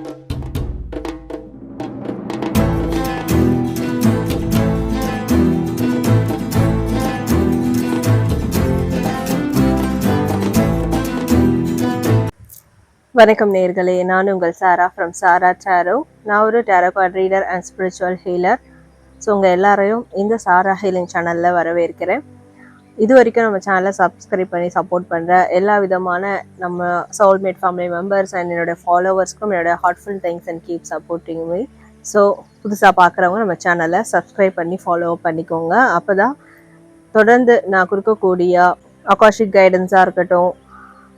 வணக்கம் நேர்களே நான் உங்கள் சாரா ஃப்ரம் சாரா டேரோ நான் ஒரு tarot card reader and spiritual healer so உங்கள் எல்லாரையும் இந்த சாரா ஹீலிங் சேனலில் வரவேற்கிறேன். இது வரைக்கும் நம்ம சேனலை சப்ஸ்கிரைப் பண்ணி சப்போர்ட் பண்ணுற எல்லா விதமான நம்ம சோல்மேட் ஃபேமிலி மெம்பர்ஸ் அண்ட் என்னோட ஃபாலோவர்ஸ்க்கும் என்னோட heartful thanks and keep supporting me so புதுசாக பார்க்குறவங்க நம்ம சேனலை சப்ஸ்கிரைப் பண்ணி ஃபாலோ பண்ணிக்கோங்க. அப்போ தான் தொடர்ந்து நான் கொடுக்கக்கூடிய அகாஷிக் கைடன்ஸாக இருக்கட்டும்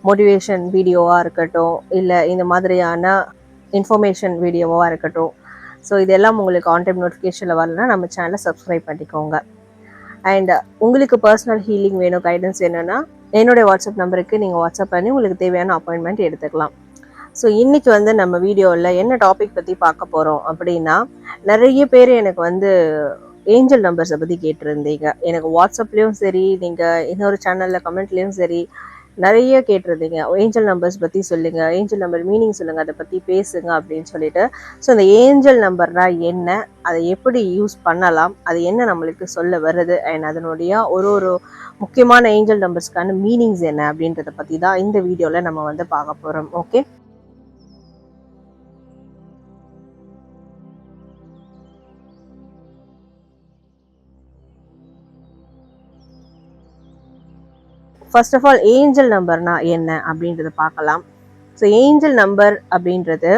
மோட்டிவேஷன் வீடியோவாக இருக்கட்டும் இல்லை இந்த மாதிரியான இன்ஃபர்மேஷன் வீடியோவாக இருக்கட்டும். ஸோ இதெல்லாம் உங்களுக்கு ஆன்டைம் நோட்டிஃபிகேஷனில் வரலன்னா நம்ம சேனலை சப்ஸ்கிரைப் பண்ணிக்கோங்க. அண்ட் uh, உங்களுக்கு பர்சனல் ஹீலிங் வேணும் கைடன்ஸ் வேணும்னா என்னுடைய வாட்ஸ்அப் நம்பருக்கு நீங்கள் வாட்ஸ்அப் பண்ணி உங்களுக்கு தேவையான அப்பாயின்மெண்ட் எடுத்துக்கலாம். ஸோ இன்றைக்கி வந்து நம்ம வீடியோவில் என்ன டாபிக் பற்றி பார்க்க போகிறோம் அப்படின்னா நிறைய பேர் எனக்கு வந்து ஏஞ்சல் நம்பர்ஸை பற்றி கேட்டிருந்தீங்க. எனக்கு வாட்ஸ்அப்லேயும் சரி நீங்கள் இன்னொரு சேனலில் கமெண்ட்லேயும் சரி நிறைய கேட்டிருந்தீங்க. ஏஞ்சல் நம்பர்ஸ் பற்றி சொல்லுங்கள் ஏஞ்சல் நம்பர் மீனிங் சொல்லுங்கள் அதை பற்றி பேசுங்க அப்படின்னு சொல்லிட்டு. ஸோ அந்த ஏஞ்சல் நம்பர்னா என்ன? அதை எப்படி யூஸ் பண்ணலாம்? அது என்ன நம்மளுக்கு சொல்ல வருது? அண்ட் அதனுடைய ஒரு ஒரு முக்கியமான ஏஞ்சல் நம்பர்ஸ்க்கான மீனிங்ஸ் என்ன அப்படின்றத பற்றி தான் இந்த வீடியோவில் நம்ம வந்து பார்க்க போகிறோம் okay first of all angel நம்பர்னா என்ன அப்படின்றத பார்க்கலாம். ஸோ ஏஞ்சல் நம்பர் அப்படின்றது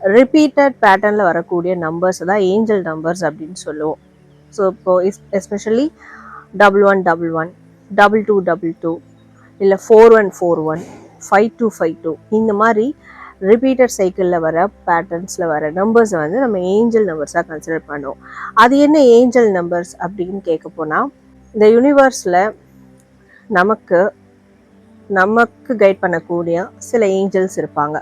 ரிப்பீட்டட் பேட்டர்னில் வரக்கூடிய நம்பர்ஸ் தான் ஏஞ்சல் நம்பர்ஸ் அப்படின்னு சொல்லுவோம். ஸோ இப்போ especially double one double one double two double two இல்லை four one four one five two five two இந்த மாதிரி ரிப்பீட்டட் சைக்கிளில் வர பேட்டர்ன்ஸில் வர நம்பர்ஸை வந்து நம்ம ஏஞ்சல் நம்பர்ஸாக கன்சிடர் பண்ணுவோம். அது என்ன ஏஞ்சல் நம்பர்ஸ் அப்படின்னு கேட்க போனால் இந்த யூனிவர்ஸில் நமக்கு நமக்கு கைட் பண்ணக்கூடிய சில ஏஞ்சல்ஸ் இருப்பாங்க.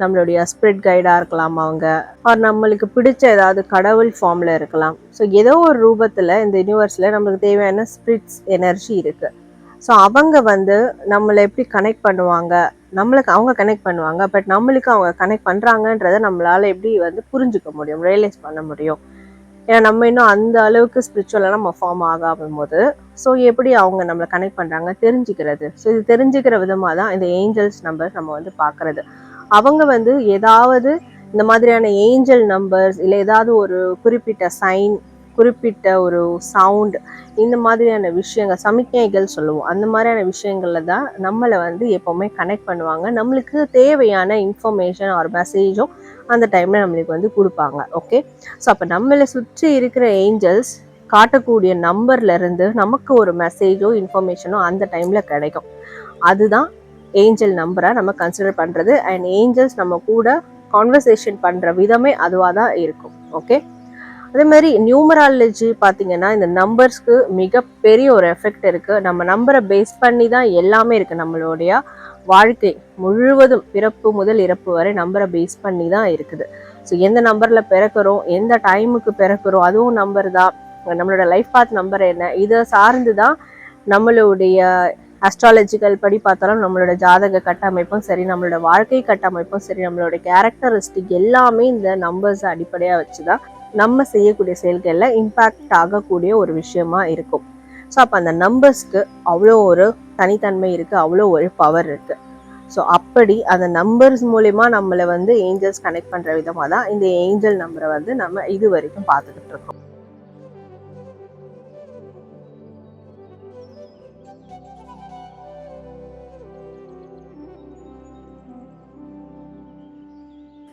நம்மளுடைய ஸ்பிரிட் கைடாக இருக்கலாம் அவங்க. ஆர் நம்மளுக்கு பிடிச்ச ஏதாவது கடவுள் ஃபார்மில் இருக்கலாம். ஸோ ஏதோ ஒரு ரூபத்தில் இந்த யூனிவர்ஸில் நம்மளுக்கு தேவையான ஸ்பிரிட்ஸ் எனர்ஜி இருக்குது ஸோ அவங்க வந்து நம்மளை எப்படி கனெக்ட் பண்ணுவாங்க? நம்மளுக்கு அவங்க கனெக்ட் பண்ணுவாங்க. பட் நம்மளுக்கு அவங்க கனெக்ட் பண்ணுறாங்கன்றதை நம்மளால் எப்படி வந்து புரிஞ்சுக்க முடியும் ரியலைஸ் பண்ண முடியும். ஏன்னா நம்ம இன்னும் அந்த அளவுக்கு ஸ்பிரிச்சுவலாக நம்ம ஃபார்ம் ஆகாம போது ஸோ எப்படி அவங்க நம்மளை கனெக்ட் பண்ணுறாங்க தெரிஞ்சுக்கிறது. ஸோ இது தெரிஞ்சுக்கிற விதமாக தான் இந்த ஏஞ்சல்ஸ் நம்பர் நம்ம வந்து பார்க்குறது. அவங்க வந்து ஏதாவது இந்த மாதிரியான ஏஞ்சல் நம்பர்ஸ் இல்லை ஏதாவது ஒரு குறிப்பிட்ட சைன் குறிப்பிட்ட ஒரு சவுண்ட் இந்த மாதிரியான விஷயங்கள் சமிக்ஞைகள் சொல்லுவோம். அந்த மாதிரியான விஷயங்களில் தான் நம்மளை வந்து எப்போவுமே கனெக்ட் பண்ணுவாங்க. நம்மளுக்கு தேவையான இன்ஃபர்மேஷன் ஒரு மெசேஜும் அந்த டைமில் நம்மளுக்கு வந்து கொடுப்பாங்க ஓகே ஸோ அப்போ நம்மளை சுற்றி இருக்கிற ஏஞ்சல்ஸ் காட்டக்கூடிய நம்பர்லேருந்து நமக்கு ஒரு மெசேஜோ இன்ஃபர்மேஷனோ அந்த டைமில் கிடைக்கும். அதுதான் ஏஞ்சல் நம்பராக நம்ம கன்சிடர் பண்ணுறது அண்ட் ஏஞ்சல்ஸ் நம்ம கூட கான்வர்சேஷன் பண்ணுற விதமே அதுவாக தான் இருக்கும் ஓகே அதே மாதிரி நியூமராலஜி பார்த்தீங்கன்னா இந்த நம்பர்ஸ்க்கு மிகப்பெரிய ஒரு எஃபெக்ட் இருக்குது நம்ம நம்பரை பேஸ் பண்ணி தான் எல்லாமே இருக்குது நம்மளுடைய வாழ்க்கை முழுவதும் பிறப்பு முதல் இறப்பு வரை நம்பரை பேஸ் பண்ணி தான் இருக்குது. ஸோ எந்த நம்பரில் பிறக்கிறோம் எந்த டைமுக்கு பிறக்கிறோம் அதுவும் நம்பர் தான். நம்மளோட லைஃப் பாத் நம்பர் என்ன? இதை சார்ந்து தான் நம்மளுடைய அஸ்ட்ராலஜிக்கல் படி பார்த்தாலும் நம்மளோட ஜாதக கட்டமைப்பும் சரி நம்மளோட வாழ்க்கை கட்டமைப்பும் சரி நம்மளோட கேரக்டரிஸ்டிக் எல்லாமே இந்த நம்பர்ஸ் அடிப்படையாக வச்சு தான் நம்ம செய்யக்கூடிய செயல்களில் இம்பேக்ட் ஆகக்கூடிய ஒரு விஷயமா இருக்கும். ஸோ அப்போ அந்த நம்பர்ஸ்க்கு அவ்வளோ ஒரு தனித்தன்மை இருக்குது அவ்வளோ ஒரு பவர் இருக்குது ஸோ அப்படி அந்த நம்பர்ஸ் மூலயமா நம்மளை வந்து ஏஞ்சல்ஸ் கனெக்ட் பண்ணுற விதமாக தான் இந்த ஏஞ்சல் நம்பரை வந்து நம்ம இது வரைக்கும் பார்த்துக்கிட்டு இருக்கோம்.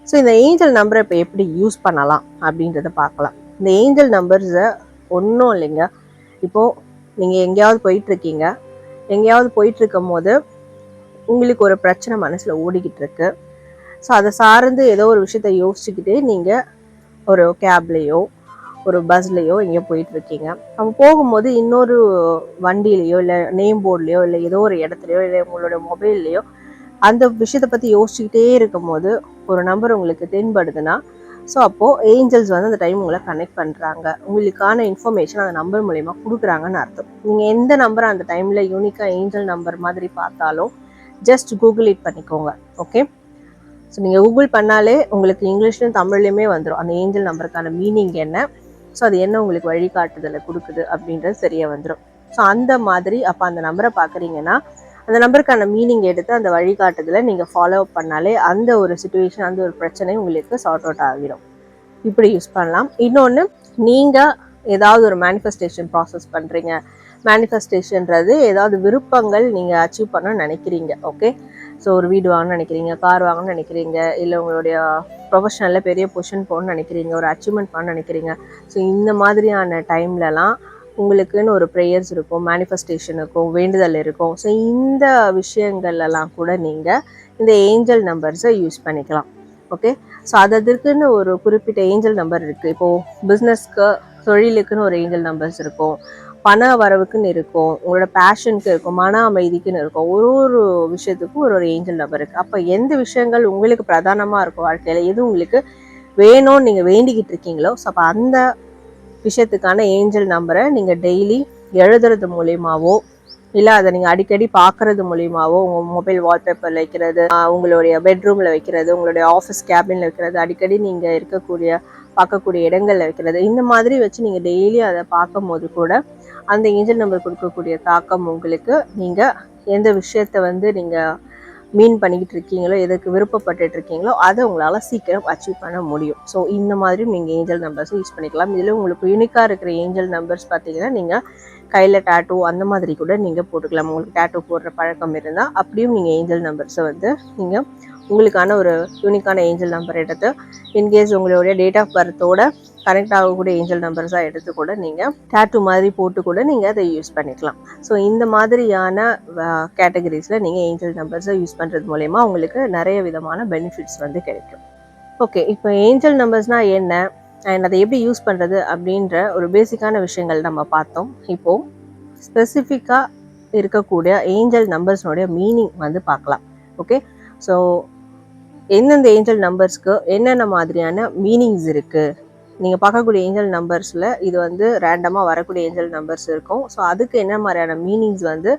ஸோ இந்த ஏஞ்சல் நம்பரை இப்போ எப்படி யூஸ் பண்ணலாம் அப்படின்றத பார்க்கலாம். இந்த ஏஞ்சல் நம்பர்ஸை ஒன்றும் இல்லைங்க. இப்போது நீங்கள் எங்கேயாவது போயிட்டுருக்கீங்க. எங்கேயாவது போயிட்டுருக்கும் போது உங்களுக்கு ஒரு பிரச்சனை மனசில் ஓடிக்கிட்டு இருக்கு. ஸோ அதை சார்ந்து ஏதோ ஒரு விஷயத்த யோசிச்சுக்கிட்டே நீங்கள் ஒரு கேப்லேயோ ஒரு பஸ்லேயோ எங்கேயோ போயிட்டுருக்கீங்க. அவங்க போகும்போது இன்னொரு வண்டியிலையோ இல்லை நேம் போர்ட்லேயோ இல்லை ஏதோ ஒரு இடத்துலையோ இல்லை உங்களோட மொபைல்லையோ அந்த விஷயத்தை பற்றி யோசிச்சுக்கிட்டே இருக்கும் போது ஒரு நம்பர் உங்களுக்கு தென்படுதுன்னா ஸோ அப்போது ஏஞ்சல்ஸ் வந்து அந்த டைம் உங்களை கனெக்ட் பண்ணுறாங்க உங்களுக்கான இன்ஃபர்மேஷன் அந்த நம்பர் மூலயமா கொடுக்குறாங்கன்னு அர்த்தம். நீங்கள் எந்த நம்பரை அந்த டைமில் யூனிக்காக ஏஞ்சல் நம்பர் மாதிரி பார்த்தாலும் ஜஸ்ட் கூகுள் இட் பண்ணிக்கோங்க. ஓகே ஸோ நீங்கள் கூகுள் பண்ணாலே உங்களுக்கு இங்கிலீஷ்லையும் தமிழ்லையுமே வந்துடும் அந்த ஏஞ்சல் நம்பருக்கான மீனிங் என்ன? ஸோ அது என்ன உங்களுக்கு வழிகாட்டுதலை கொடுக்குது அப்படின்றது சரியாக வந்துடும் ஸோ அந்த மாதிரி அப்போ அந்த நம்பரை பார்க்குறீங்கன்னா அந்த நம்பருக்கான மீனிங் எடுத்து அந்த வழிகாட்டுதலை நீங்கள் ஃபாலோ பண்ணாலே அந்த ஒரு சுச்சுவேஷன் அந்த ஒரு பிரச்சனை உங்களுக்கு சார்ட் அவுட் ஆகிடும். இப்படி யூஸ் பண்ணலாம். இன்னொன்று நீங்கள் ஏதாவது ஒரு மேனிஃபெஸ்டேஷன் ப்ராசஸ் பண்ணுறீங்க மேனிஃபெஸ்டேஷன்றது ஏதாவது விருப்பங்கள் நீங்கள் அச்சீவ் பண்ணணும்னு நினைக்கிறீங்க ஓகே ஸோ ஒரு வீடு வாங்கணும்னு நினைக்கிறீங்க கார் வாங்கணும்னு நினைக்கிறீங்க இல்லை உங்களுடைய ப்ரொஃபஷனலில் பெரிய பொசிஷன் போகணும்னு நினைக்கிறீங்க ஒரு அச்சீவ்மெண்ட் பண்ணணும்னு நினைக்கிறீங்க. ஸோ இந்த மாதிரியான டைம்லலாம் உங்களுக்குன்னு ஒரு ப்ரேயர்ஸ் இருக்கும் மேனிஃபெஸ்டேஷன் இருக்கும் வேண்டுதல் இருக்கும். ஸோ இந்த விஷயங்கள்லாம் கூட நீங்கள் இந்த ஏஞ்சல் நம்பர்ஸை யூஸ் பண்ணிக்கலாம். ஓகே ஸோ அதற்குன்னு ஒரு குறிப்பிட்ட ஏஞ்சல் நம்பர் இருக்குது இப்போது பிஸ்னஸ்க்கு தொழிலுக்குன்னு ஒரு ஏஞ்சல் நம்பர்ஸ் இருக்கும். பண வரவுக்குன்னு இருக்கும். உங்களோட பேஷனுக்கு இருக்கும். மன அமைதிக்குன்னு இருக்கும். ஒரு ஒரு விஷயத்துக்கும் ஒரு ஒரு ஏஞ்சல் நம்பர் இருக்குது அப்போ எந்த விஷயங்கள் உங்களுக்கு பிரதானமாக இருக்கும் வாழ்க்கையில்? எது உங்களுக்கு வேணும்னு நீங்கள் வேண்டிக்கிட்டு இருக்கீங்களோ? ஸோ அப்போ அந்த விஷயத்துக்கான ஏஞ்சல் நம்பரை நீங்கள் டெய்லி எழுதுறது மூலியமாவோ இல்லை அதை நீங்கள் அடிக்கடி பார்க்கறது மூலியமாவோ உங்கள் மொபைல் வால்பேப்பரில் வைக்கிறது உங்களுடைய பெட்ரூமில் வைக்கிறது உங்களுடைய ஆஃபீஸ் கேபினில் வைக்கிறது அடிக்கடி நீங்கள் இருக்கக்கூடிய பார்க்கக்கூடிய இடங்கள்ல வைக்கிறது. இந்த மாதிரி வச்சு நீங்கள் டெய்லி அதை பார்க்கும் போது கூட அந்த ஏஞ்சல் நம்பர் கொடுக்கக்கூடிய தாக்கம் உங்களுக்கு நீங்கள் எந்த விஷயத்த வந்து நீங்கள் மீன் பண்ணிக்கிட்டு இருக்கீங்களோ எதுக்கு விருப்பப்பட்டு இருக்கீங்களோ அதை உங்களால் சீக்கிரம் அச்சீவ் பண்ண முடியும். ஸோ இந்த மாதிரி நீங்கள் ஏஞ்சல் நம்பர்ஸும் யூஸ் பண்ணிக்கலாம். இதில் உங்களுக்கு யூனிக்காக இருக்கிற ஏஞ்சல் நம்பர்ஸ் பார்த்தீங்கன்னா நீங்கள் கையில் டேட்டூ அந்த மாதிரி கூட நீங்கள் போட்டுக்கலாம். உங்களுக்கு டேட்டூ போடுற பழக்கம் இருந்தால் அப்படியும் நீங்கள் ஏஞ்சல் நம்பர்ஸை வந்து நீங்கள் உங்களுக்கான ஒரு யூனிக்கான ஏஞ்சல் நம்பர் எடுத்து இன்கேஸ் உங்களுடைய டேட் ஆஃப் பர்த்தோட கனெக்ட் ஆகக்கூடிய ஏஞ்சல் நம்பர்ஸாக எடுத்து கூட நீங்கள் டேட்டூ மாதிரி போட்டு கூட நீங்கள் அதை யூஸ் பண்ணிக்கலாம். ஸோ இந்த மாதிரியான கேட்டகரிஸில் நீங்கள் ஏஞ்சல் நம்பர்ஸை யூஸ் பண்ணுறது மூலயமா உங்களுக்கு நிறைய விதமான பெனிஃபிட்ஸ் வந்து கிடைக்கும். ஓகே இப்போ ஏஞ்சல் நம்பர்ஸ்னால் என்ன? அண்ட் அதை எப்படி யூஸ் பண்ணுறது அப்படின்ற ஒரு பேசிக்கான விஷயங்கள் நம்ம பார்த்தோம். இப்போது ஸ்பெசிஃபிக்காக இருக்கக்கூடிய ஏஞ்சல் நம்பர்ஸ்னுடைய மீனிங் வந்து பார்க்கலாம். ஓகே ஸோ எந்தெந்த ஏஞ்சல் நம்பர்ஸ்க்கு என்னென்ன மாதிரியான மீனிங்ஸ் இருக்குது நீங்கள் பார்க்கக்கூடிய ஏஞ்சல் நம்பர்ஸில் இது வந்து ரேண்டமாக வரக்கூடிய ஏஞ்சல் நம்பர்ஸ் இருக்கும். ஸோ அதுக்கு என்ன மாதிரியான மீனிங்ஸ் வந்து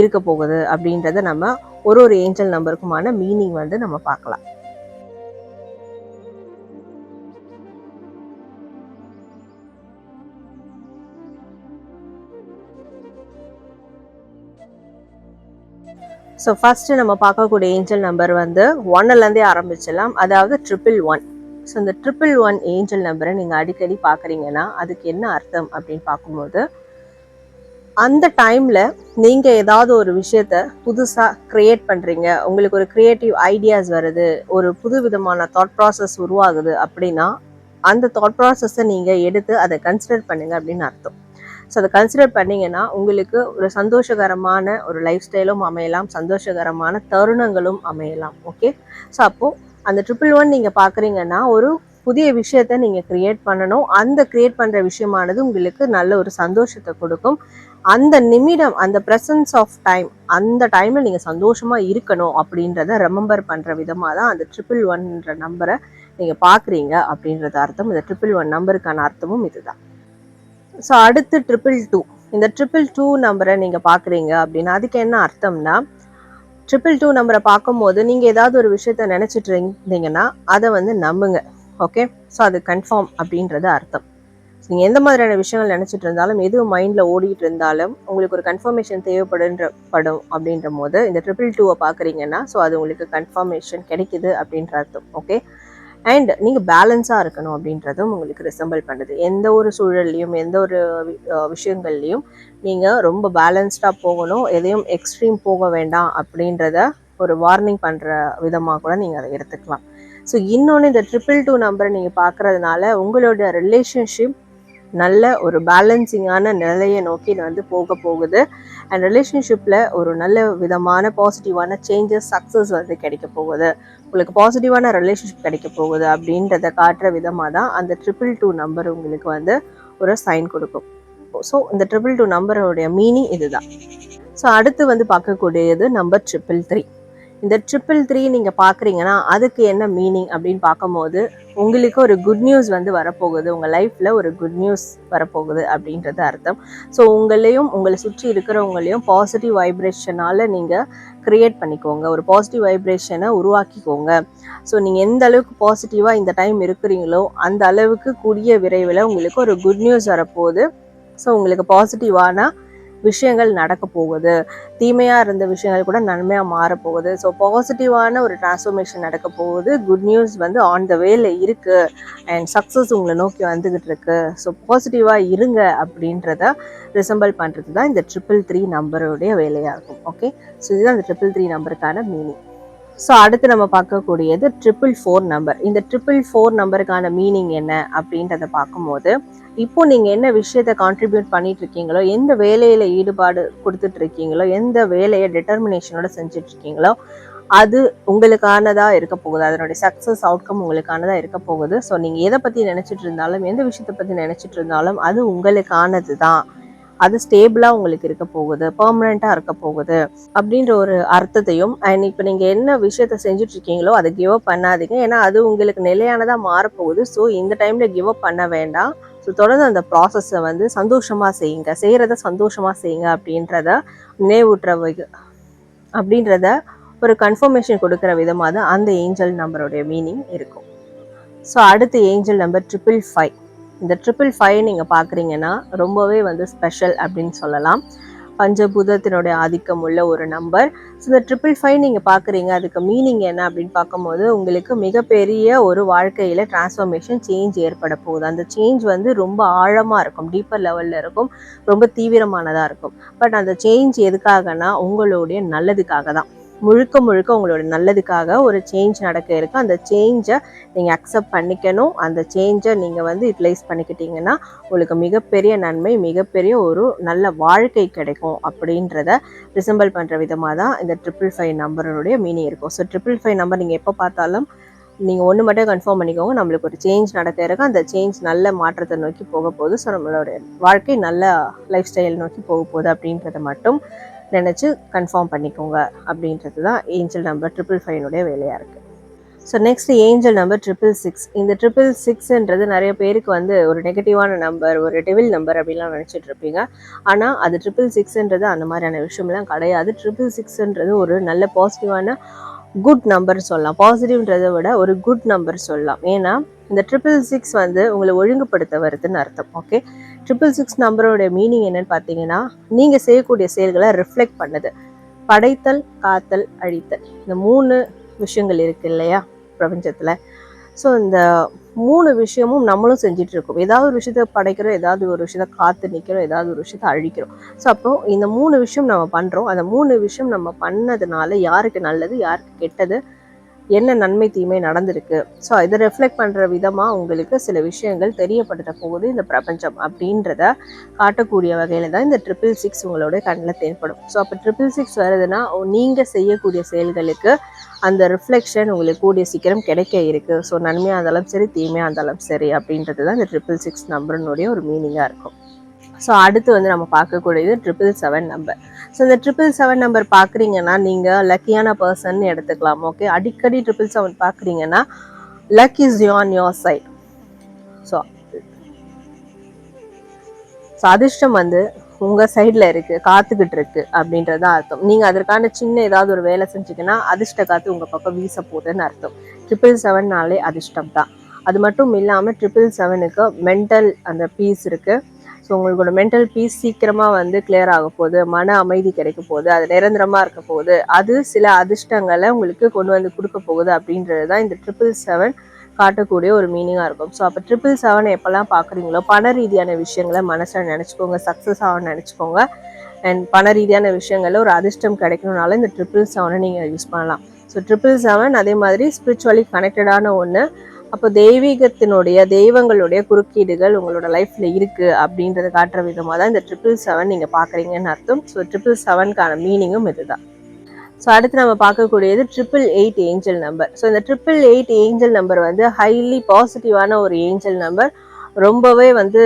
இருக்க போகுது அப்படின்றத நம்ம ஒரு ஒரு ஏஞ்சல் நம்பருக்குமான மீனிங் வந்து நம்ம பார்க்கலாம். ஸோ ஃபஸ்ட்டு நம்ம பார்க்கக்கூடிய ஏஞ்சல் நம்பர் வந்து ஒன்னுலேருந்தே ஆரம்பிச்சிடலாம். அதாவது ட்ரிபிள் ஒன் ஸோ இந்த ட்ரிபிள் ஒன் ஏஞ்சல் நம்பரை நீங்கள் அடிக்கடி பார்க்குறீங்கன்னா அதுக்கு என்ன அர்த்தம் அப்படின்னு பார்க்கும்போது அந்த டைமில் நீங்கள் ஏதாவது ஒரு விஷயத்த புதுசாக க்ரியேட் பண்ணுறீங்க உங்களுக்கு ஒரு க்ரியேட்டிவ் ஐடியாஸ் வருது. ஒரு புது விதமான தாட் ப்ராசஸ் உருவாகுது அப்படின்னா அந்த தாட் ப்ராசஸை நீங்கள் எடுத்து அதை கன்சிடர் பண்ணுங்க அப்படின்னு அர்த்தம். ஸோ அதை கன்சிடர் பண்ணீங்கன்னா உங்களுக்கு ஒரு சந்தோஷகரமான ஒரு லைஃப் ஸ்டைலும் அமையலாம். சந்தோஷகரமான தருணங்களும் அமையலாம். ஓகே ஸோ அப்போது அந்த ட்ரிபிள் ஒன் நீங்கள் பார்க்குறீங்கன்னா ஒரு புதிய விஷயத்த நீங்கள் க்ரியேட் பண்ணணும். அந்த க்ரியேட் பண்ணுற விஷயமானது உங்களுக்கு நல்ல ஒரு சந்தோஷத்தை கொடுக்கும். அந்த நிமிடம் அந்த ப்ரெசன்ஸ் ஆஃப் டைம் அந்த டைமில் நீங்கள் சந்தோஷமாக இருக்கணும் அப்படின்றத ரெமம்பர் பண்ணுற விதமாக தான் அந்த ட்ரிபிள் ஒன்ன்ற நம்பரை நீங்கள் பார்க்குறீங்க அப்படின்றது அர்த்தம். இந்த ட்ரிபிள் ஒன் நம்பருக்கான அர்த்தமும் இதுதான். ஸோ அடுத்து ட்ரிபிள் டூ இந்த ட்ரிபிள் டூ நம்பரை நீங்கள் பார்க்குறீங்க அப்படின்னா அதுக்கு என்ன அர்த்தம்னா ட்ரிபிள் டூ நம்பரை பார்க்கும்போது நீங்கள் ஏதாவது ஒரு விஷயத்த நினச்சிட்டு இருந்தீங்கன்னா அதை வந்து நம்புங்க. ஓகே ஸோ அது கன்ஃபார்ம் அப்படின்றது அர்த்தம். நீங்கள் எந்த மாதிரியான விஷயங்கள் நினச்சிட்டு இருந்தாலும் எது மைண்டில் ஓடிட்டு இருந்தாலும் உங்களுக்கு ஒரு கன்ஃபர்மேஷன் தேவைப்படுன்ற படும் அப்படின்ற போது இந்த ட்ரிபிள் டூவை பார்க்குறீங்கன்னா ஸோ அது உங்களுக்கு கன்ஃபர்மேஷன் கிடைக்குது அப்படின்ற அர்த்தம். ஓகே அண்ட் நீங்கள் பேலன்ஸாக இருக்கணும் அப்படின்றதும் உங்களுக்கு ரிசம்பிள் பண்ணுது. எந்த ஒரு சூழல்லையும் எந்த ஒரு விஷயங்கள்லையும் நீங்கள் ரொம்ப பேலன்ஸ்டாக போகணும். எதையும் எக்ஸ்ட்ரீம் போக வேண்டாம் அப்படின்றத ஒரு வார்னிங் பண்ணுற விதமாக கூட நீங்கள் அதை எடுத்துக்கலாம். ஸோ இன்னொன்று இந்த ட்ரிபிள் டூ நம்பரை நீங்கள் பார்க்குறதுனால உங்களோட ரிலேஷன்ஷிப் நல்ல ஒரு பேலன்சிங்கான நிலையை நோக்கி வந்து போக போகுது. அண்ட் ரிலேஷன்ஷிப்பில் ஒரு நல்ல விதமான பாசிட்டிவான சேஞ்சஸ் சக்ஸஸ் வந்து கிடைக்க போகுது. உங்களுக்கு பாசிட்டிவான ரிலேஷன்ஷிப் கிடைக்க போகுது அப்படின்றத காட்டுற விதமாக தான் அந்த ட்ரிபிள் டூ நம்பர் உங்களுக்கு வந்து ஒரு சைன் கொடுக்கும். ஸோ இந்த ட்ரிபிள் டூ நம்பரோடைய மீனிங் இதுதான். ஸோ அடுத்து வந்து பார்க்கக்கூடியது நம்பர் ட்ரிபிள் த்ரீ இந்த ட்ரிபிள் த்ரீ நீங்கள் பார்க்குறீங்கன்னா அதுக்கு என்ன மீனிங் அப்படின்னு பார்க்கும்போது உங்களுக்கு ஒரு குட் நியூஸ் வந்து வரப்போகுது. உங்கள் லைஃப்பில் ஒரு குட் நியூஸ் வரப்போகுது அப்படின்றது அர்த்தம். ஸோ உங்களையும் உங்களை சுற்றி இருக்கிறவங்களையும் பாசிட்டிவ் வைப்ரேஷனால் நீங்கள் க்ரியேட் பண்ணிக்கோங்க. ஒரு பாசிட்டிவ் வைப்ரேஷனை உருவாக்கிக்கோங்க. ஸோ நீங்கள் எந்த அளவுக்கு பாசிட்டிவாக இந்த டைம் இருக்கிறீங்களோ அந்த அளவுக்கு கூடிய விரைவில் உங்களுக்கு ஒரு குட் நியூஸ் வரப்போகுது. ஸோ உங்களுக்கு பாசிட்டிவான விஷயங்கள் நடக்க போகுது. தீமையாக இருந்த விஷயங்கள் கூட நன்மையாக மாறப்போகுது ஸோ பாசிட்டிவான ஒரு டிரான்ஸ்ஃபர்மேஷன் நடக்க போகுது. குட் நியூஸ் வந்து ஆன் த வேல இருக்குது அண்ட் சக்ஸஸ் உங்களை நோக்கி வந்துக்கிட்டு இருக்கு. ஸோ பாசிட்டிவாக இருங்க அப்படின்றத ரிசம்பிள் பண்ணுறது தான் இந்த ட்ரிபிள் த்ரீ நம்பருடைய வேலையாக இருக்கும் ஓகே ஸோ இதுதான் இந்த ட்ரிபிள் த்ரீ நம்பருக்கான மீனிங் ஸோ அடுத்து நம்ம பார்க்கக்கூடியது ட்ரிபிள் ஃபோர் நம்பர் இந்த ட்ரிபிள் ஃபோர் நம்பருக்கான மீனிங் என்ன அப்படின்றத பார்க்கும்போது இப்போ நீங்கள் என்ன விஷயத்த கான்ட்ரிபியூட் பண்ணிட்டு இருக்கீங்களோ எந்த வேலையில் ஈடுபாடு கொடுத்துட்டு இருக்கீங்களோ எந்த வேலையை டிட்டர்மினேஷனோட செஞ்சுட்டு இருக்கீங்களோ அது உங்களுக்கானதா இருக்க போகுது. அதனுடைய சக்ஸஸ் அவுட்கம் உங்களுக்கானதா இருக்க போகுது. ஸோ நீங்கள் எதை பற்றி நினச்சிட்டு இருந்தாலும் எந்த விஷயத்தை பற்றி நினச்சிட்டு இருந்தாலும் அது உங்களுக்கானது தான் அது ஸ்டேபிளாக உங்களுக்கு இருக்க போகுது பர்மனெண்ட்டாக இருக்க போகுது அப்படின்ற ஒரு அர்த்தத்தையும் அண்ட் இப்போ நீங்கள் என்ன விஷயத்த செஞ்சுட்டு இருக்கீங்களோ அதை கிவ் அப் பண்ணாதீங்க. ஏன்னா அது உங்களுக்கு நிலையானதாக மாறப்போகுது. ஸோ இந்த டைமில் கிவ் அப் பண்ண வேண்டாம். ஸோ தொடர்ந்து அந்த ப்ராசஸை வந்து சந்தோஷமாக செய்யுங்க. செய்கிறத சந்தோஷமாக செய்யுங்க அப்படின்றத நினைவூட்டுற அப்படின்றத ஒரு கன்ஃபர்மேஷன் கொடுக்குற விதமாக தான் அந்த ஏஞ்சல் நம்பருடைய மீனிங் இருக்கும். ஸோ அடுத்து ஏஞ்சல் நம்பர் ட்ரிபிள் ஃபைவ் இந்த ட்ரிபிள் ஃபைவ் நீங்கள் பார்க்குறீங்கன்னா ரொம்பவே வந்து ஸ்பெஷல் அப்படின்னு சொல்லலாம். பஞ்சபூதத்தினுடைய ஆதிக்கம் உள்ள ஒரு நம்பர் ஸோ இந்த ட்ரிபிள் ஃபைவ் நீங்கள் பார்க்குறீங்க அதுக்கு மீனிங் என்ன அப்படின்னு பார்க்கும்போது உங்களுக்கு மிகப்பெரிய ஒரு வாழ்க்கையில் டிரான்ஸ்ஃபர்மேஷன் சேஞ்ச் ஏற்பட போகுது. அந்த சேஞ்ச் வந்து ரொம்ப ஆழமாக இருக்கும் டீப்பர் லெவலில் இருக்கும் ரொம்ப தீவிரமானதாக இருக்கும். பட் அந்த சேஞ்ச் எதுக்காகனா உங்களுடைய நல்லதுக்காக தான். முழுக்க முழுக்க உங்களோட நல்லதுக்காக ஒரு சேஞ்ச் நடக்க இருக்கு. அந்த சேஞ்சை நீங்கள் அக்செப்ட் பண்ணிக்கணும். அந்த சேஞ்சை நீங்கள் வந்து யூட்டிலைஸ் பண்ணிக்கிட்டீங்கன்னா உங்களுக்கு மிகப்பெரிய நன்மை மிகப்பெரிய ஒரு நல்ல வாழ்க்கை கிடைக்கும் அப்படின்றத ரிசம்பிள் பண்ணுற விதமாக தான் இந்த ட்ரிபிள் ஃபைவ் நம்பருடைய மீனிங் இருக்கும். ஸோ ட்ரிபிள் ஃபைவ் நம்பர் நீங்கள் எப்போ பார்த்தாலும் நீங்கள் ஒன்று மட்டும் கன்ஃபார்ம் பண்ணிக்கோங்க. நம்மளுக்கு ஒரு சேஞ்ச் நடக்க இருக்கு. அந்த சேஞ்ச் நல்ல மாற்றத்தை நோக்கி போக போகுது. ஸோ நம்மளோட வாழ்க்கை நல்ல லைஃப் ஸ்டைல் நோக்கி போக போகுது அப்படின்றத மட்டும் நினச்சி கன்ஃபார்ம் பண்ணிக்கோங்க அப்படின்றது தான் ஏஞ்சல் நம்பர் ட்ரிபிள் ஃபைவனுடைய வேலையாக இருக்குது so next angel number triple six இந்த ட்ரிபிள் சிக்ஸ்ன்றது நிறைய பேருக்கு வந்து ஒரு நெகட்டிவான நம்பர் ஒரு டெவில் நம்பர் அப்படிலாம் நினச்சிட்டு இருப்பீங்க. ஆனால் அது ட்ரிபிள் சிக்ஸ்ன்றது அந்த மாதிரியான விஷயம்லாம் கிடையாது. ட்ரிபிள் சிக்ஸ்ன்றது ஒரு நல்ல பாசிட்டிவான குட் நம்பர் சொல்லலாம். பாசிட்டிவ்ன்றதை விட ஒரு குட் நம்பர் சொல்லலாம். ஏன்னா இந்த ட்ரிபிள் சிக்ஸ் வந்து உங்களை ஒழுங்குபடுத்த வருதுன்னு அர்த்தம். ஓகே ட்ரிபிள் சிக்ஸ் நம்பரோட மீனிங் என்னன்னு பார்த்தீங்கன்னா நீங்கள் செய்யக்கூடிய செயல்களை ரிஃப்ளெக்ட் பண்ணுது. படைத்தல் காத்தல் அழித்தல். இந்த மூணு விஷயங்கள் இருக்கு இல்லையா பிரபஞ்சத்தில். ஸோ இந்த மூணு விஷயமும் நம்மளும் செஞ்சுட்டு இருக்கோம். ஏதாவது ஒரு விஷயத்த படைக்கிறோம் ஏதாவது ஒரு விஷயத்த காத்து நிற்கிறோம் ஏதாவது ஒரு விஷயத்த அழிக்கிறோம். ஸோ அப்போ இந்த மூணு விஷயம் நம்ம பண்ணுறோம் அந்த மூணு விஷயம் நம்ம பண்ணதுனால யாருக்கு நல்லது யாருக்கு கெட்டது என்ன நன்மை தீமை நடந்திருக்கு. ஸோ இதை ரெஃப்ளெக்ட் பண்ணுற விதமாக உங்களுக்கு சில விஷயங்கள் தெரியப்படுத்த போகுது இந்த பிரபஞ்சம் அப்படின்றத காட்டக்கூடிய வகையில் தான் இந்த ட்ரிபிள் சிக்ஸ் உங்களோட கண்ணில் தேவைப்படும் ஸோ அப்போ ட்ரிபிள் சிக்ஸ் வருதுன்னா நீங்கள் செய்யக்கூடிய செயல்களுக்கு அந்த ரிஃப்ளெக்ஷன் உங்களுக்கு கூடிய சீக்கிரம் கிடைக்க இருக்குது ஸோ நன்மையாக இருந்தாலும் சரி தீமையாக இருந்தாலும் சரி அப்படின்றது தான் இந்த ட்ரிபிள் சிக்ஸ் நம்பருனுடைய ஒரு மீனிங்காக இருக்கும். ஸோ அடுத்து வந்து நம்ம பார்க்கக்கூடியது ட்ரிபிள் செவன் நம்பர் ஸோ இந்த ட்ரிபிள் செவன் நம்பர் பார்க்குறீங்கன்னா நீங்கள் லக்கியான பர்சன் எடுத்துக்கலாம் ஓகே அடிக்கடி ட்ரிபிள் செவன் பார்க்குறீங்கன்னா luck is on your side so so அதிர்ஷ்டம் வந்து உங்கள் சைடில் இருக்குது காத்துக்கிட்டு இருக்கு அப்படின்றது அர்த்தம். நீங்கள் அதற்கான சின்ன ஏதாவது ஒரு வேலை செஞ்சீங்கன்னா அதிர்ஷ்ட காற்று உங்கள் பக்கம் வீச போகுதுன்னு அர்த்தம். ட்ரிபிள் செவன்னாலே அதிர்ஷ்டம் தான் அது மட்டும் இல்லாமல் ட்ரிபிள் செவனுக்கு மென்டல் அந்த பீஸ் இருக்குது ஸோ உங்களோட மென்டல் பீஸ் சீக்கிரமாக வந்து கிளியர் ஆக போகுது மன அமைதி கிடைக்க போகுது அது நிரந்தரமாக இருக்க போகுது. அது சில அதிர்ஷ்டங்களை உங்களுக்கு கொண்டு வந்து கொடுக்க போகுது அப்படின்றது தான் இந்த ட்ரிபிள் செவன் காட்டக்கூடிய ஒரு மீனிங்காக இருக்கும். ஸோ அப்போ ட்ரிபிள் செவன் எப்போல்லாம் பார்க்குறீங்களோ பண ரீதியான விஷயங்களை மனசில் நினச்சிக்கோங்க சக்ஸஸ் ஆகணும்னு நினச்சிக்கோங்க. அண்ட் பண ரீதியான விஷயங்களில் ஒரு அதிர்ஷ்டம் கிடைக்கணுனால இந்த ட்ரிபிள் செவனை நீங்கள் யூஸ் பண்ணலாம். ஸோ ட்ரிபிள் செவன் அதே மாதிரி ஸ்பிரிச்சுவலி கனெக்டடான ஒன்று அப்போ தெய்வீகத்தினுடைய தெய்வங்களுடைய குறுக்கீடுகள் உங்களோட லைஃப்ல இருக்கு அப்படின்றத காட்டுற விதமாக தான் இந்த ட்ரிபிள் செவன் நீங்க பாக்குறீங்கன்னு அர்த்தம். ஸோ ட்ரிபிள் செவனுக்கான மீனிங்கும் இதுதான். ஸோ அடுத்து நம்ம பார்க்கக்கூடியது triple eight angel number so இந்த ட்ரிபிள் எயிட் ஏஞ்சல் நம்பர் வந்து ஹைலி பாசிட்டிவான ஒரு ஏஞ்சல் நம்பர் ரொம்பவே வந்து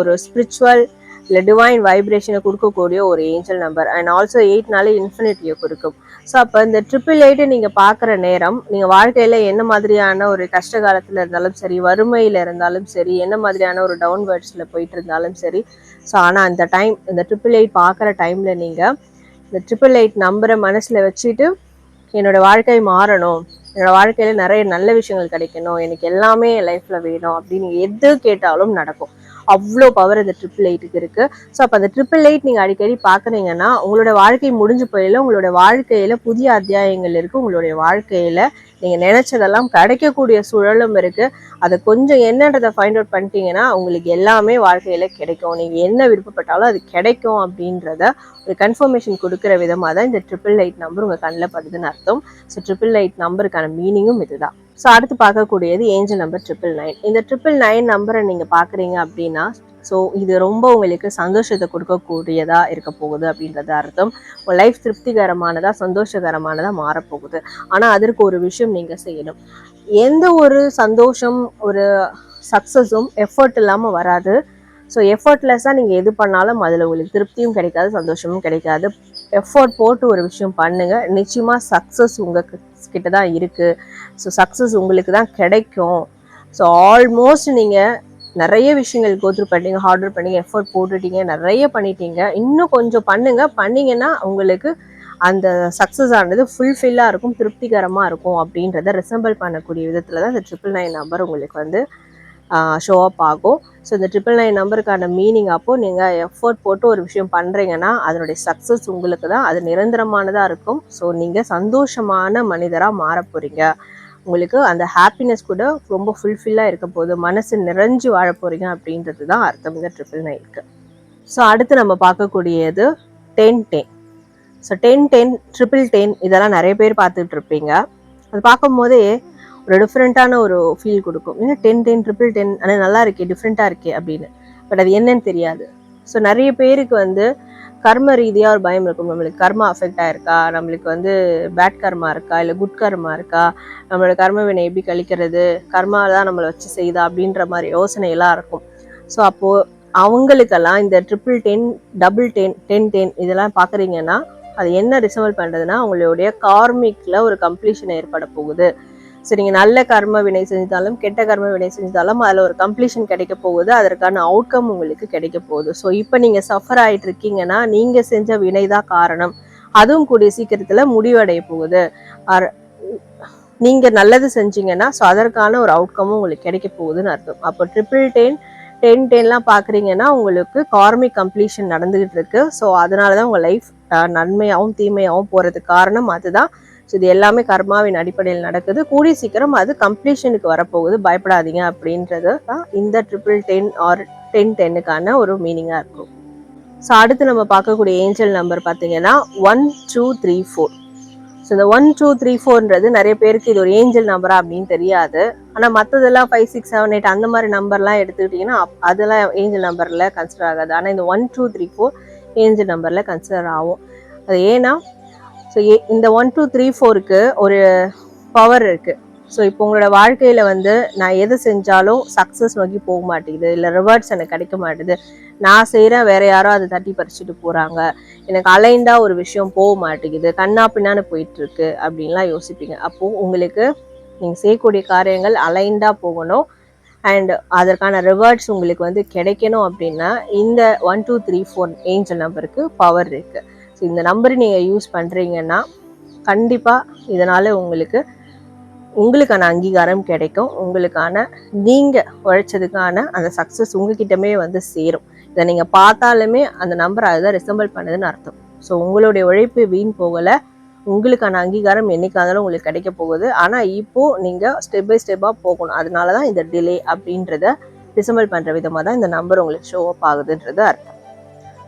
ஒரு ஸ்பிரிச்சுவல் இல்லை டிவைன் வைப்ரேஷனை கொடுக்கக்கூடிய ஒரு ஏஞ்சல் நம்பர் அண்ட் ஆல்சோ எயிட்னாலே இன்ஃபினிட்டியை கொடுக்கும். ஸோ அப்போ இந்த ட்ரிபிள் எயிட்டை நீங்கள் பார்க்குற நேரம் நீங்கள் வாழ்க்கையில் என்ன மாதிரியான ஒரு கஷ்ட காலத்தில் இருந்தாலும் சரி வறுமையில் இருந்தாலும் சரி என்ன மாதிரியான ஒரு டவுன்வர்ட்ஸில் போயிட்டு இருந்தாலும் சரி ஸோ ஆனால் அந்த டைம் இந்த ட்ரிபிள் எயிட் பார்க்குற டைமில் நீங்கள் இந்த ட்ரிபிள் எயிட் நம்பரை மனசில் வச்சுட்டு என்னோட வாழ்க்கை மாறணும். என்னோடய வாழ்க்கையில் நிறைய நல்ல விஷயங்கள் கிடைக்கணும். எனக்கு எல்லாமே என் வேணும் அப்படின்னு எது கேட்டாலும் நடக்கும். அவ்வளோ பவர் இந்த ட்ரிபிள் எயிட்டுக்கு இருக்கு. ஸோ அப்போ அந்த ட்ரிபிள் எயிட் நீங்கள் அடிக்கடி பார்க்குறீங்கன்னா உங்களோட வாழ்க்கை முடிஞ்சு போயில உங்களோட வாழ்க்கையில புதிய அத்தியாயங்கள் இருக்கு. உங்களுடைய வாழ்க்கையில நீங்க நினைச்சதெல்லாம் கிடைக்கக்கூடிய சூழலும் இருக்கு. அதை கொஞ்சம் என்னன்றதை ஃபைண்ட் அவுட் பண்ணிட்டீங்கன்னா உங்களுக்கு எல்லாமே வாழ்க்கையில கிடைக்கும். நீங்க என்ன விருப்பப்பட்டாலும் அது கிடைக்கும் அப்படின்றத ஒரு கன்ஃபர்மேஷன் கொடுக்குற விதமாக தான் இந்த ட்ரிபிள் எயிட் நம்பர் உங்கள் கண்ணில் படுதுன்னு அர்த்தம். ஸோ ட்ரிபிள் எயிட் நம்பருக்கான மீனிங்கும் இதுதான். ஸோ அடுத்து பார்க்கக்கூடியது ஏஞ்சல் நம்பர் ட்ரிபிள் நைன் இந்த ட்ரிபிள் நைன் நம்பரை நீங்கள் பார்க்குறீங்க அப்படின்னா ஸோ இது ரொம்ப உங்களுக்கு சந்தோஷத்தை கொடுக்கக்கூடியதாக இருக்க போகுது அப்படின்றது அர்த்தம். உங்கள் லைஃப் திருப்திகரமானதாக சந்தோஷகரமானதாக மாறப்போகுது. ஆனால் அதற்கு ஒரு விஷயம் நீங்கள் செய்யணும். எந்த ஒரு சந்தோஷம் ஒரு சக்ஸஸும் எஃபர்ட் இல்லாமல் வராது. ஸோ எஃபர்ட்லெஸ்ஸாக நீங்கள் எது பண்ணாலும் அதில் உங்களுக்கு திருப்தியும் கிடைக்காது சந்தோஷமும் கிடைக்காது. எஃபோர்ட் போட்டு ஒரு விஷயம் பண்ணுங்கள் நிச்சயமாக சக்ஸஸ் உங்களுக்கு கிட்ட தான் இருக்குது ஸோ சக்ஸஸ் உங்களுக்கு தான் கிடைக்கும். ஸோ ஆல்மோஸ்ட் நீங்கள் நிறைய விஷயங்கள் கோத்ரூ பண்ணீங்க ஹார்டர் பண்ணீங்க எஃபோர்ட் போட்டுட்டீங்க நிறைய பண்ணிட்டீங்க. இன்னும் கொஞ்சம் பண்ணுங்க. பண்ணீங்கன்னா உங்களுக்கு அந்த சக்ஸஸ் ஆனது ஃபுல்ஃபில்லாக இருக்கும் திருப்திகரமாக இருக்கும் அப்படின்றத ரிசம்பிள் பண்ணக்கூடிய விதத்தில் தான் இந்த ட்ரிபிள் நைன் நம்பர் உங்களுக்கு வந்து ஷோ அப் ஆகும். ஸோ இந்த ட்ரிபிள் நைன் நம்பருக்கான மீனிங் அப்போது நீங்கள் எஃபோர்ட் போட்டு ஒரு விஷயம் பண்ணுறீங்கன்னா அதனுடைய சக்ஸஸ் உங்களுக்கு தான் அது நிரந்தரமானதாக இருக்கும். ஸோ நீங்கள் சந்தோஷமான மனிதராக மாற போகிறீங்க உங்களுக்கு அந்த ஹாப்பினஸ் கூட ரொம்ப ஃபுல்ஃபில்லாக இருக்க போது மனசு நிறைஞ்சு வாழ போகிறீங்க அப்படின்றது தான் அர்த்தம் இந்த ட்ரிபிள் நைனுக்கு ஸோ அடுத்து நம்ம பார்க்கக்கூடியது ten ten so ten ten triple ten இதெல்லாம் நிறைய பேர் பார்த்துட்டு இருப்பீங்க. அது பார்க்கும்போதே ஒரு டிஃப்ரெண்ட்டான ஒரு ஃபீல் கொடுக்கும். ஏன்னா டென் டென் ட்ரிபிள் டென் ஆனால் நல்லா இருக்கே டிஃப்ரெண்ட்டாக இருக்கே அப்படின்னு. பட் அது என்னன்னு தெரியாது. ஸோ நிறைய பேருக்கு வந்து கர்ம ரீதியாக ஒரு பயம் இருக்கும். நம்மளுக்கு கர்மா அஃபெக்ட் ஆயிருக்கா? நம்மளுக்கு வந்து பேட் கர்மா இருக்கா? இல்லை குட் கர்மா இருக்கா? நம்மளோட கர்ம வினை எப்படி கழிக்கிறது? கர்மா தான் நம்மளை வச்சு செய்தா? அப்படின்ற மாதிரி யோசனையெல்லாம் இருக்கும். ஸோ அப்போது அவங்களுக்கெல்லாம் இந்த triple ten double ten ten ten இதெல்லாம் பார்க்குறீங்கன்னா அது என்ன ரிசவல் பண்ணுறதுன்னா அவங்களுடைய கார்மிக்கில் ஒரு கம்ப்ளீஷன் ஏற்பட போகுது. ஸோ நீங்கள் நல்ல கர்ம வினை செஞ்சாலும் கெட்ட கர்ம வினை செஞ்சாலும் அதில் ஒரு கம்ப்ளீஷன் கிடைக்க போகுது. அதற்கான அவுட்கம் உங்களுக்கு கிடைக்க போகுது. ஸோ இப்போ நீங்கள் சஃபர் ஆகிட்டு இருக்கீங்கன்னா நீங்கள் செஞ்ச வினை தான் காரணம். அதுவும் கூடிய சீக்கிரத்தில் முடிவடைய போகுது. நீங்கள் நல்லது செஞ்சீங்கன்னா ஸோ அதற்கான ஒரு அவுட்கமும் உங்களுக்கு கிடைக்க போகுதுன்னு அர்த்தம். அப்போ ட்ரிபிள் டென் டென் டென்லாம் பார்க்குறீங்கன்னா உங்களுக்கு கார்மிக் கம்ப்ளீஷன் நடந்துகிட்டு இருக்கு. ஸோ அதனால தான் உங்கள் லைஃப் நன்மையாகவும் தீமையாகவும் போகிறதுக்கு காரணம் அதுதான். ஸோ இது எல்லாமே கர்மாவின் அடிப்படையில் நடக்குது. கூடிய சீக்கிரம் அது கம்ப்ளீஷனுக்கு வரப்போகுது. பயப்படாதீங்க அப்படின்றது தான் இந்த ட்ரிபிள் டென் ஆர் டென் டென்னுக்கான ஒரு மீனிங்காக இருக்கும். ஸோ அடுத்து நம்ம பார்க்கக்கூடிய ஏஞ்சல் நம்பர் பார்த்தீங்கன்னா one two three four so இந்த ஒன் டூ த்ரீ ஃபோர்ன்றது நிறைய பேருக்கு இது ஒரு ஏஞ்சல் நம்பரா அப்படின்னு தெரியாது. ஆனால் மற்றதெல்லாம் ஃபைவ் சிக்ஸ் செவன் எயிட் அந்த மாதிரி நம்பர்லாம் எடுத்துக்கிட்டிங்கன்னா அதெல்லாம் ஏஞ்சல் நம்பரில் கன்சிடர் ஆகாது. ஆனால் இந்த one two three four angel நம்பரில் கன்சிடர் ஆகும். அது ஏன்னா ஸோ இந்த ஒன் டூ த்ரீ ஃபோருக்கு ஒரு பவர் இருக்குது ஸோ இப்போ உங்களோட வாழ்க்கையில் வந்து நான் எது செஞ்சாலும் சக்ஸஸ் நோக்கி போக மாட்டேங்குது இல்லை ரிவார்ட்ஸ் எனக்கு கிடைக்க மாட்டேது நான் செய்கிறேன் வேற யாரோ அதை தட்டி பறிச்சுட்டு போகிறாங்க எனக்கு அலைண்டாக ஒரு விஷயம் போக மாட்டேங்குது கண்ணா பின்னான்னு போயிட்டுருக்கு அப்படின்லாம் யோசிப்பீங்க. அப்போது உங்களுக்கு நீங்கள் செய்யக்கூடிய காரியங்கள் அலைண்டாக போகணும். அண்ட் அதற்கான ரிவார்ட்ஸ் உங்களுக்கு வந்து கிடைக்கணும் அப்படின்னா இந்த one two three four angel நம்பருக்கு பவர் இருக்குது ஸோ இந்த நம்பரை நீங்கள் யூஸ் பண்ணுறீங்கன்னா கண்டிப்பாக இதனால் உங்களுக்கு உங்களுக்கான அங்கீகாரம் கிடைக்கும். உங்களுக்கான நீங்கள் உழைச்சதுக்கான அந்த சக்ஸஸ் உங்ககிட்டமே வந்து சேரும். இதை நீங்கள் பார்த்தாலுமே அந்த நம்பர் அதுதான் ரிசம்பிள் பண்ணுதுன்னு அர்த்தம். ஸோ உங்களுடைய உழைப்பு வீண் போகலை. உங்களுக்கான அங்கீகாரம் என்னைக்கானாலும் உங்களுக்கு கிடைக்க போகுது. ஆனால் இப்போது நீங்கள் ஸ்டெப் பை ஸ்டெப்பாக போகணும். அதனால தான் இந்த டிலே அப்படின்றத ரிசம்பிள் பண்ணுற விதமாக தான் இந்த நம்பர் உங்களுக்கு ஷோ அப் ஆகுதுன்றது அர்த்தம்.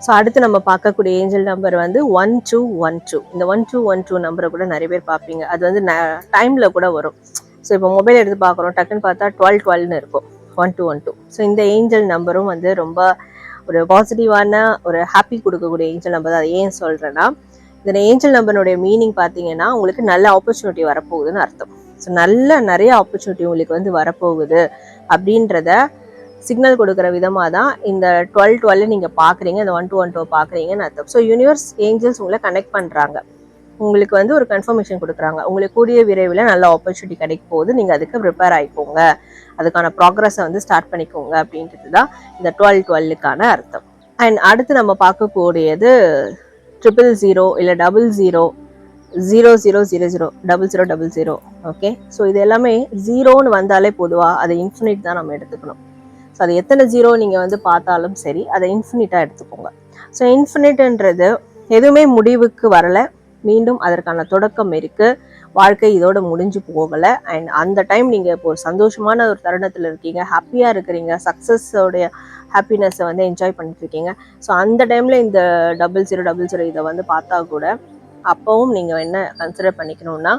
ஸோ அடுத்து நம்ம பார்க்கக்கூடிய ஏஞ்சல் நம்பர் வந்து ஒன் டூ ஒன் டூ இந்த ஒன் டூ ஒன் டூ நம்பரை கூட நிறைய பேர் பார்ப்பீங்க. அது வந்து டைமில் கூட வரும். ஸோ இப்போ மொபைல் எடுத்து பார்க்குறோம். டக்குன்னு பார்த்தா டுவெல் டுவெல்னு இருக்கும். One two one two so இந்த ஏஞ்சல் நம்பரும் வந்து ரொம்ப ஒரு பாசிட்டிவான ஒரு ஹாப்பி கொடுக்கக்கூடிய ஏஞ்சல் நம்பர் தான். ஏன் சொல்கிறேன்னா இந்த ஏஞ்சல் நம்பருடைய மீனிங் பார்த்தீங்கன்னா உங்களுக்கு நல்ல ஆப்பர்ச்சுனிட்டி வரப்போகுதுன்னு அர்த்தம். ஸோ நல்ல நிறைய ஆப்பர்ச்சுனிட்டி உங்களுக்கு வந்து வரப்போகுது அப்படின்றத சிக்னல் கொடுக்குற விதமாக தான் இந்த டுவெல் டுவெல் நீங்கள் பார்க்குறீங்க இந்த ஒன் டூ ஒன் டூ பார்க்குறீங்கன்னு அர்த்தம். ஸோ யூனிவர்ஸ் ஏஞ்சல்ஸ் உங்களை கனெக்ட் பண்ணுறாங்க உங்களுக்கு வந்து ஒரு கன்ஃபர்மேஷன் கொடுக்குறாங்க. உங்களுக்கு கூடிய விரைவில் நல்ல ஆப்பர்ச்சுனிட்டி கிடைக்க போது நீங்கள் அதுக்கு ப்ரிப்பேர் ஆகிக்கோங்க அதுக்கான ப்ராக்ரஸை வந்து ஸ்டார்ட் பண்ணிக்கோங்க அப்படின்றது தான் இந்த டுவெல் டுவெல்லுக்கான அர்த்தம். அண்ட் அடுத்து நம்ம பார்க்கக்கூடியது ட்ரிபிள் ஜீரோ இல்லை double zero zero zero zero zero double zero double zero okay so இது எல்லாமே ஜீரோன்னு வந்தாலே பொதுவாக அதை இன்ஃபினிட் தான் நம்ம எடுத்துக்கணும். ஸோ அது எத்தனை ஜீரோ நீங்கள் வந்து பார்த்தாலும் சரி அதை இன்ஃபினிட்டாக எடுத்துக்கோங்க. ஸோ இன்ஃபினிட்ன்றது எதுவுமே முடிவுக்கு வரலை. மீண்டும் அதற்கான தொடக்கம் இருக்குது வாழ்க்கை இதோட முடிஞ்சு போகலை. அண்ட் அந்த டைம் நீங்கள் இப்போ ஒரு சந்தோஷமான ஒரு தருணத்தில் இருக்கீங்க. ஹாப்பியாக இருக்கிறீங்க. சக்ஸஸோடைய ஹாப்பினஸ்ஸை வந்து என்ஜாய் பண்ணிட்டு இருக்கீங்க. ஸோ அந்த டைமில் இந்த டபுள் ஜீரோ டபுள் ஜீரோ இதை வந்து பார்த்தா கூட அப்போவும் நீங்கள் என்ன கன்சிடர் பண்ணிக்கணும்னா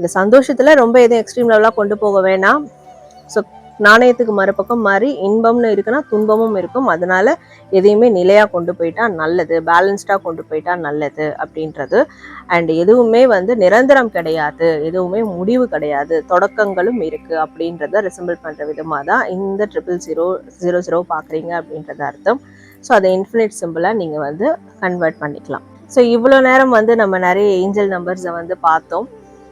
இந்த சந்தோஷத்தில் ரொம்ப எதுவும் எக்ஸ்ட்ரீம் லெவலாக கொண்டு போக வேணாம். ஸோ நாணயத்துக்கு மறுபக்கம் மாதிரி இன்பம்னு இருக்குன்னா துன்பமும் இருக்கும். அதனால எதையுமே நிலையாக கொண்டு போயிட்டா நல்லது பேலன்ஸ்டாக கொண்டு போயிட்டா நல்லது அப்படின்றது. அண்ட் எதுவுமே வந்து நிரந்தரம் கிடையாது எதுவுமே முடிவு கிடையாது தொடக்கங்களும் இருக்குது அப்படின்றத ரிசம்பிள் பண்ணுற விதமாக தான் இந்த ட்ரிபிள் ஜீரோ ஜீரோ ஜீரோ பார்க்குறீங்க அப்படின்றது அர்த்தம். ஸோ அதை இன்ஃபினிட் சிம்பிளாக நீங்கள் வந்து கன்வெர்ட் பண்ணிக்கலாம். ஸோ இவ்வளோ நேரம் வந்து நம்ம நிறைய ஏஞ்சல் நம்பர்ஸை வந்து பார்த்தோம்.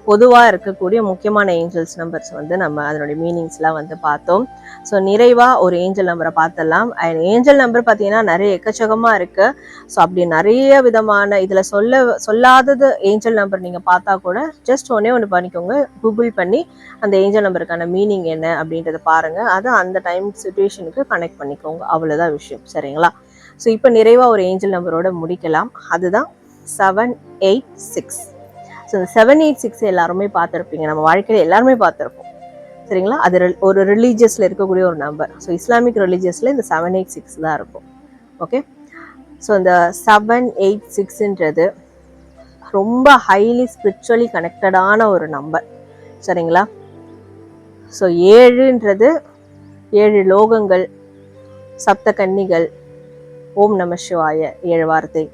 பொதுவாக இருக்கக்கூடிய முக்கியமான ஏஞ்சல்ஸ் நம்பர்ஸ் வந்து நம்ம அதனுடைய மீனிங்ஸ்லாம் வந்து பார்த்தோம். ஸோ நிறைவாக ஒரு ஏஞ்சல் நம்பரை பார்த்துடலாம். அண்ட் ஏஞ்சல் நம்பர் பார்த்தீங்கன்னா நிறைய எக்கச்சக்கமாக இருக்குது ஸோ அப்படி நிறைய விதமான இதில் சொல்ல சொல்லாதது ஏஞ்சல் நம்பர் நீங்கள் பார்த்தா கூட ஜஸ்ட் ஒன்றே ஒன்று பண்ணிக்கோங்க. கூகுள் பண்ணி அந்த ஏஞ்சல் நம்பருக்கான மீனிங் என்ன அப்படின்றத பாருங்கள் அதை அந்த டைம் சுச்சுவேஷனுக்கு கனெக்ட் பண்ணிக்கோங்க. அவ்வளோதான் விஷயம். சரிங்களா? ஸோ இப்போ நிறைவாக ஒரு ஏஞ்சல் நம்பரோட முடிக்கலாம். அதுதான் seven eight six so seven eight six எல்லாருமே பார்த்துருப்பீங்க. நம்ம வாழ்க்கையில் எல்லாருமே பார்த்துருப்போம். சரிங்களா? அது ஒரு ரிலீஜியஸில் இருக்கக்கூடிய ஒரு நம்பர் ஸோ இஸ்லாமிக் ரிலீஜியஸில் இந்த செவன் எயிட் சிக்ஸ் தான் இருக்கும். ஓகே ஸோ இந்த செவன் எயிட் சிக்ஸ்ன்றது ரொம்ப ஹைலி ஸ்பிரிச்சுவலி கனெக்டடான ஒரு நம்பர் சரிங்களா? ஸோ ஏழுன்றது ஏழு லோகங்கள் சப்த கன்னிகள் ஓம் நம சிவாய ஏழு வார்த்தை.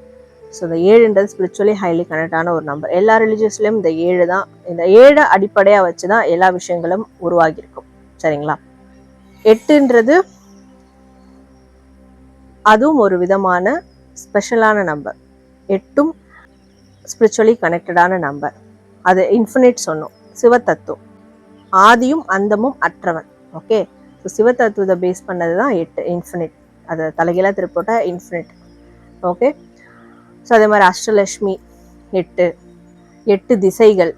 ஸோ இந்த ஏழுன்றது ஸ்பிரிச்சுவலி ஹைலி கனெக்டான ஒரு நம்பர் எல்லா ரிலீஜியஸ்லேயும் இந்த ஏழு தான் இந்த ஏழை அடிப்படையாக வச்சு தான் எல்லா விஷயங்களும் உருவாகியிருக்கும். சரிங்களா? எட்டுன்றது அதுவும் ஒரு விதமான ஸ்பெஷலான நம்பர் எட்டும் ஸ்பிரிச்சுவலி கனெக்டடான நம்பர் அது இன்ஃபினிட் சொன்னோம். சிவத்தத்துவம். ஆதியும் அந்தமும் அற்றவன். ஓகே ஸோ சிவத்தத்துவத்தை பேஸ் பண்ணது தான் எட்டு இன்ஃபினிட் அதை தலைகீழாக திருப்போட்டால் இன்ஃபினிட் ஓகே ஸோ அதே மாதிரி அஷ்டலக்ஷ்மி எட்டு எட்டு திசைகள்.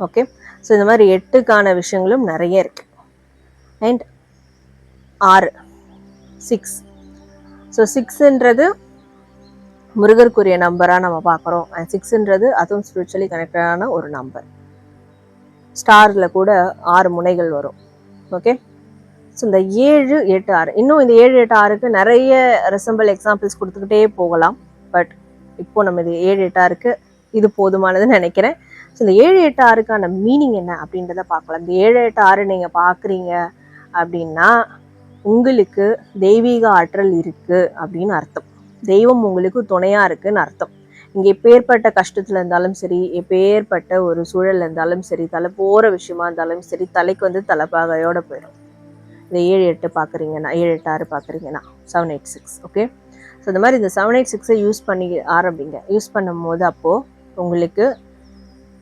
ஓகே ஸோ இந்த மாதிரி எட்டுக்கான விஷயங்களும் நிறைய இருக்கு. அண்ட் ஆறு சிக்ஸ் ஸோ சிக்ஸுன்றது முருகருக்குரிய நம்பராக நம்ம பார்க்குறோம். அண்ட் சிக்ஸுன்றது அதுவும் ஸ்பிரிச்சுவலி கனெக்டடான ஒரு நம்பர் ஸ்டாரில் கூட ஆறு முனைகள் வரும். ஓகே ஸோ இந்த ஏழு எட்டு ஆறு. இன்னும் இந்த ஏழு எட்டு ஆறுக்கு நிறைய ரெசம்பிள் எக்ஸாம்பிள்ஸ் கொடுத்துக்கிட்டே போகலாம். பட் இப்போ நம்ம இது ஏழு எட்டு இருக்குது இது போதுமானதுன்னு நினைக்கிறேன். ஸோ இந்த ஏழு எட்டு ஆறுக்கான மீனிங் என்ன அப்படின்றத பார்க்கலாம். இந்த ஏழு எட்டு ஆறு நீங்கள் பார்க்குறீங்க அப்படின்னா உங்களுக்கு தெய்வீக ஆற்றல் இருக்கு அப்படின்னு அர்த்தம். தெய்வம் உங்களுக்கு துணையாக இருக்குன்னு அர்த்தம். இங்கே எப்பேற்பட்ட கஷ்டத்தில் இருந்தாலும் சரி எப்பேற்பட்ட ஒரு சூழல்ல இருந்தாலும் சரி தலை போகிற விஷயமா இருந்தாலும் சரி தலைக்கு வந்து தலைப்பாகையோடு போயிடும். இந்த ஏழு எட்டு பார்க்குறீங்கன்னா ஏழு எட்டு ஆறு பார்க்குறீங்கன்னா seven eight six okay so இந்த மாதிரி இந்த செவன் எயிட் சிக்ஸை யூஸ் பண்ணி ஆரம்பிங்க. யூஸ் பண்ணும் போது அப்போது உங்களுக்கு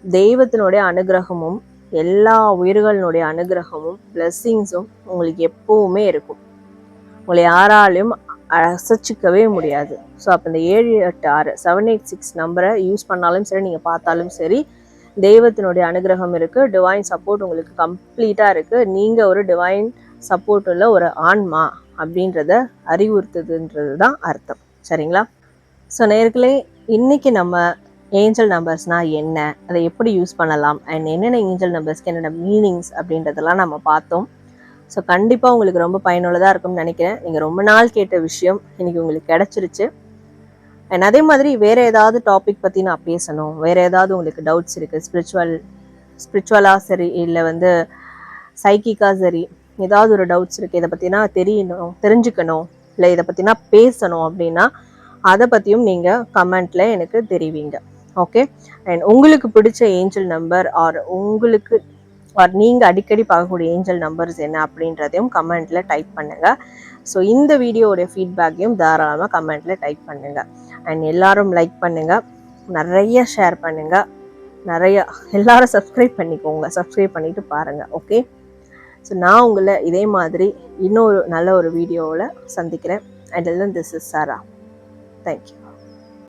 தெய்வத்தினுடைய அனுகிரகமும் எல்லா உயிர்களினுடைய அனுகிரகமும் பிளஸ்ஸிங்ஸும் உங்களுக்கு எப்போவுமே இருக்கும். உங்களை யாராலையும் அசைச்சிக்கவே முடியாது. ஸோ அப்போ இந்த ஏழு எட்டு ஆறு செவன் எயிட் சிக்ஸ் நம்பரை யூஸ் பண்ணாலும் சரி நீங்கள் பார்த்தாலும் சரி தெய்வத்தினுடைய அனுகிரகம் இருக்குது டிவைன் சப்போர்ட் உங்களுக்கு கம்ப்ளீட்டாக இருக்குது நீங்கள் ஒரு டிவைன் சப்போர்ட் உள்ள ஒரு ஆன்மா. அப்படின்றத அறிவுறுத்துதுன்றது தான் அர்த்தம். சரிங்களா? ஸோ நேர்களே இன்னைக்கு நம்ம ஏஞ்சல் நம்பர்ஸ்னால் என்ன? அதை எப்படி யூஸ் பண்ணலாம்? அண்ட் என்னென்ன ஏஞ்சல் நம்பர்ஸ்க்கு என்னென்ன மீனிங்ஸ் அப்படின்றதெல்லாம் நம்ம பார்த்தோம். ஸோ கண்டிப்பாக உங்களுக்கு ரொம்ப பயனுள்ளதாக இருக்கும்னு நினைக்கிறேன். நீங்கள் ரொம்ப நாள் கேட்ட விஷயம். இன்னைக்கு உங்களுக்கு கிடச்சிருச்சு. அண்ட் அதே மாதிரி வேறு ஏதாவது டாபிக் பற்றி நான் பேசணும். வேறு ஏதாவது உங்களுக்கு டவுட்ஸ் இருக்குது ஸ்பிரிச்சுவல் ஸ்பிரிச்சுவலாக சரி இல்லை வந்து சைக்கிக்காக சரி ஏதாவது ஒரு டவுட்ஸ் இருக்குது இதை பற்றினா தெரியணும் தெரிஞ்சுக்கணும் இல்லை இதை பற்றினா பேசணும் அப்படின்னா அதை பற்றியும் நீங்கள் கமெண்ட்டில் எனக்கு தெரிவிங்க. ஓகே அண்ட் உங்களுக்கு பிடிச்ச ஏஞ்சல் நம்பர் ஆர் உங்களுக்கு ஆர் நீங்கள் அடிக்கடி பார்க்கக்கூடிய ஏஞ்சல் நம்பர்ஸ் என்ன அப்படின்றதையும் கமெண்ட்டில் டைப் பண்ணுங்கள் ஸோ இந்த வீடியோடைய ஃபீட்பேக்கையும் தாராளமாக கமெண்ட்டில் டைப் பண்ணுங்கள் அண்ட் எல்லாரும் லைக் பண்ணுங்கள் நிறைய ஷேர் பண்ணுங்கள் நிறைய எல்லாரும் சப்ஸ்கிரைப் பண்ணிக்கோங்க. சப்ஸ்கிரைப் பண்ணிட்டு பாருங்கள் ஓகே ஸோ நான் உங்களை இதே மாதிரி இன்னொரு நல்ல ஒரு வீடியோவில் சந்திக்கிறேன். And this is Sara thank you